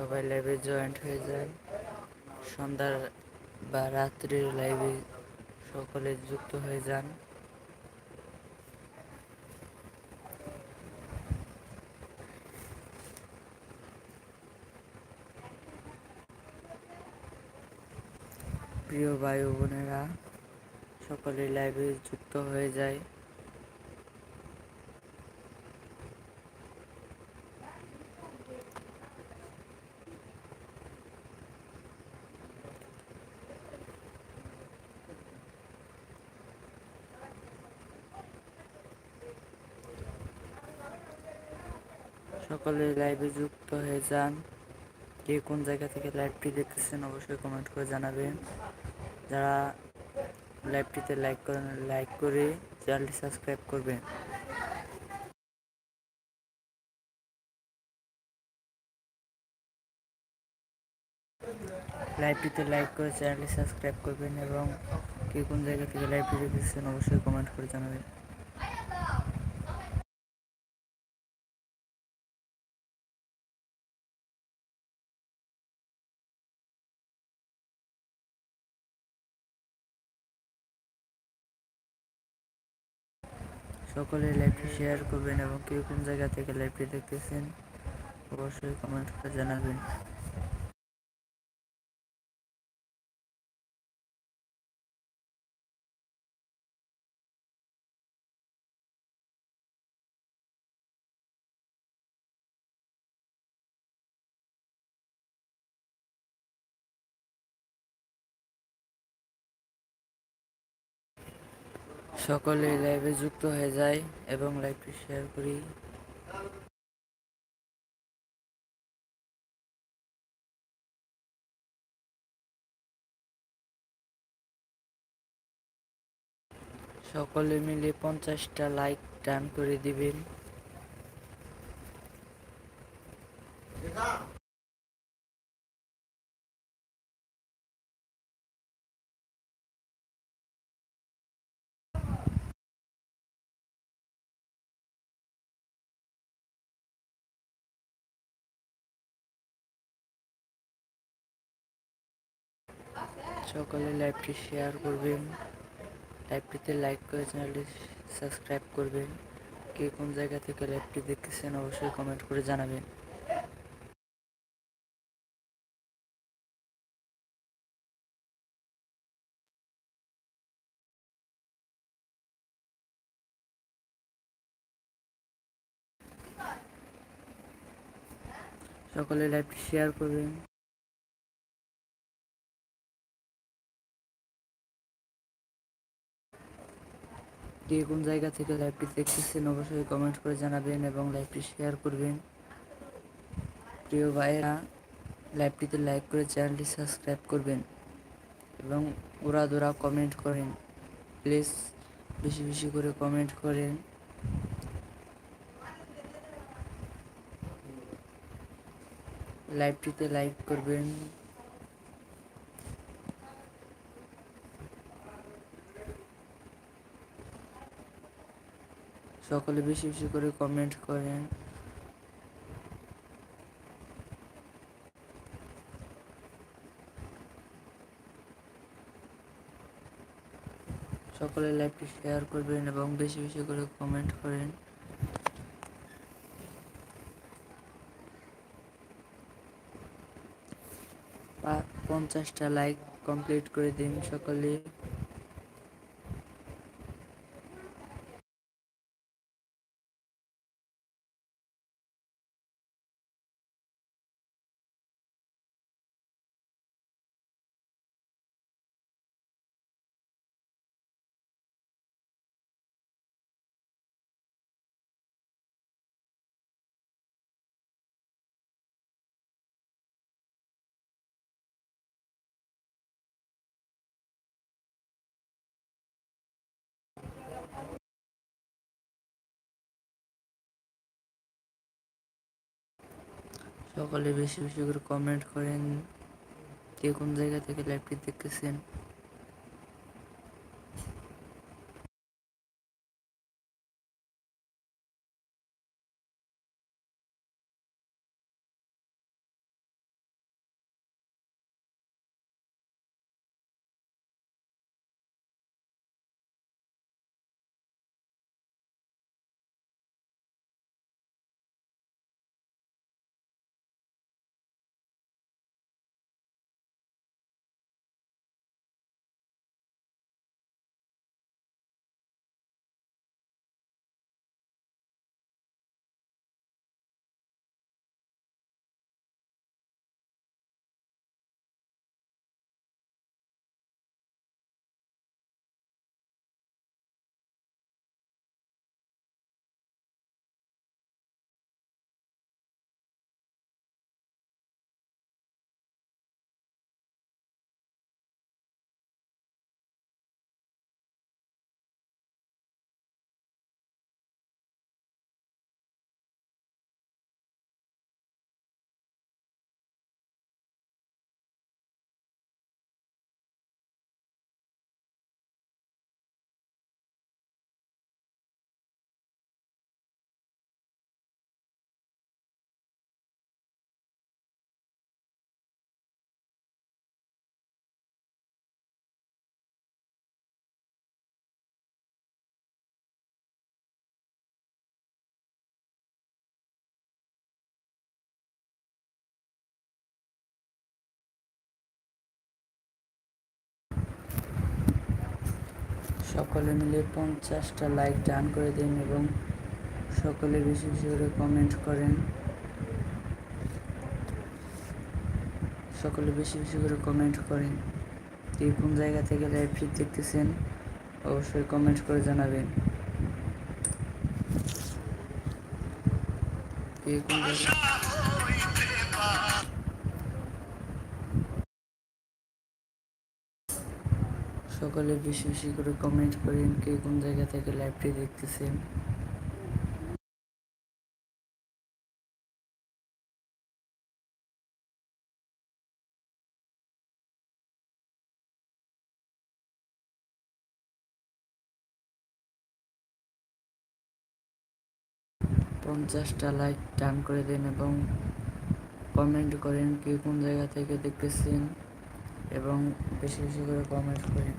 সবাই লাইভে জয়েন্ট হয়ে যায়। সন্ধ্যার বা রাত্রির লাইভে সকলে যুক্ত হয়ে যান। প্রিয় ভাই বোনেরা, সকলে লাইভে যুক্ত হয়ে যায়। সকলে লাইভে যুক্ত হয়ে যান। কে কোন জায়গা থেকে লাইভটি দেখতেছেন অবশ্যই কমেন্ট করে জানাবেন। যারা লাইভটিতে লাইক করেন লাইক করে চ্যানেলটি সাবস্ক্রাইব করবেন। লাইভটিতে লাইক করে চ্যানেলটি সাবস্ক্রাইব করবেন এবং কে কোন জায়গা থেকে লাইভটি দেখতেছেন অবশ্যই কমেন্ট করে জানাবেন। সকলে লাইভটি শেয়ার করবেন এবং কেউ কোন জায়গা থেকে লাইভটি দেখতেছেন অবশ্যই কমেন্ট করে জানাবেন। সকলে লাইভে যুক্ত হয়ে যায় এবং লাইভটি শেয়ার করি। সকলে মিলে পঞ্চাশটা লাইক টান করে দিবেন। সকলে লাইভটি শেয়ার করবেন। লাইভটিতে লাইক করে চ্যানেলটি সাবস্ক্রাইব করবেন। কে কোন জায়গা থেকে লাইভটি দেখতেছেন অবশ্যই কমেন্ট করে জানাবেন। সকলে লাইভটি শেয়ার করবেন। কে কোন জায়গা থেকে লাইভটি দেখতেছেন, অবশ্যই কমেন্ট করে জানাবেন এবং লাইভটি শেয়ার করবেন। প্রিয় ভাইয়েরা লাইভটিতে লাইক করে চ্যানেলটি সাবস্ক্রাইব করবেন এবং ওরা দোরা কমেন্ট করেন। প্লিজ বেশি বেশি করে কমেন্ট করেন। লাইভটিতে লাইক করবেন। সকলে বেশি বেশি করে কমেন্ট করেন। সকলে লাইভটি শেয়ার করবেন এবং বেশি বেশি করে কমেন্ট করেন। পঞ্চাশটা লাইক কমপ্লিট করে দিন সকলে। সকলে বেশি বেশি করে কমেন্ট করেন কে কোন জায়গা থেকে লাইভটি দেখতেছেন। সকলে মিলে পঞ্চাশটা লাইক ডান করে দিন এবং সকলে বেশি বেশি করে কমেন্ট করেন। সকলে বেশি বেশি করে কমেন্ট করেন। কে কোন জায়গা থেকে লাইভটি দেখতেছেন, অবশ্যই কমেন্ট করে জানাবেন। কে কোন জায়গা সকলে বেশি বেশি করে কমেন্ট করেন কে কোন জায়গা থেকে লাইভটি দেখতেছেন পঞ্চাশটা লাইক টান করে দেন এবং কমেন্ট করেন কে কোন জায়গা থেকে দেখতেছেন। এবং বেশি বেশি করে কমেন্ট করে।